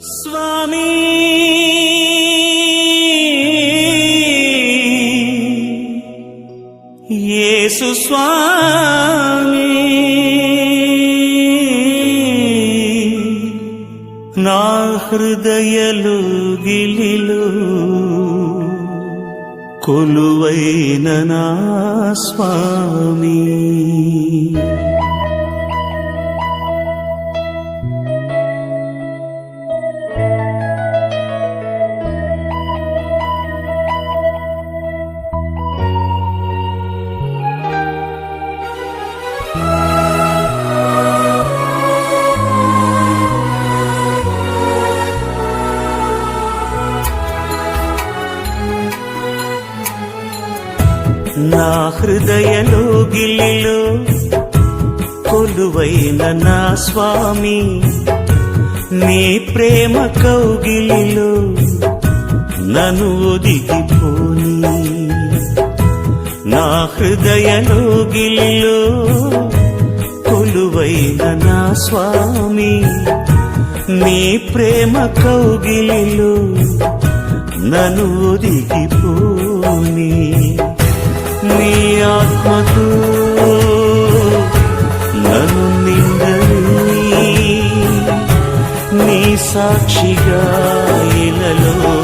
స్వామి. యేసు స్వామి. నా హృదయలు గిలిలు కొలువైన నా స్వామీ. నా హృదయలో గిల్లిలో కొలువైన నా స్వామి నీ ప్రేమ కౌగిలిలో నన్ను ఒదిగిపోని. నా హృదయలో గిల్లిలో కొలువైన నా స్వామి నీ ప్రేమ కౌగిలిలో నన్ను ఒదిగిపోనీ. ఆత్మతో నన్ను నిండని నీ సాక్షిగా ఇలలో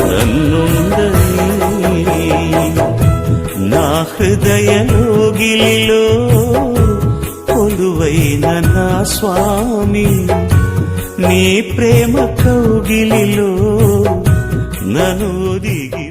నన్నుండని నా హృదయలో గిలిలో కొలువైన నా స్వామి నీ ప్రేమ కౌగిలిలో నను దిగి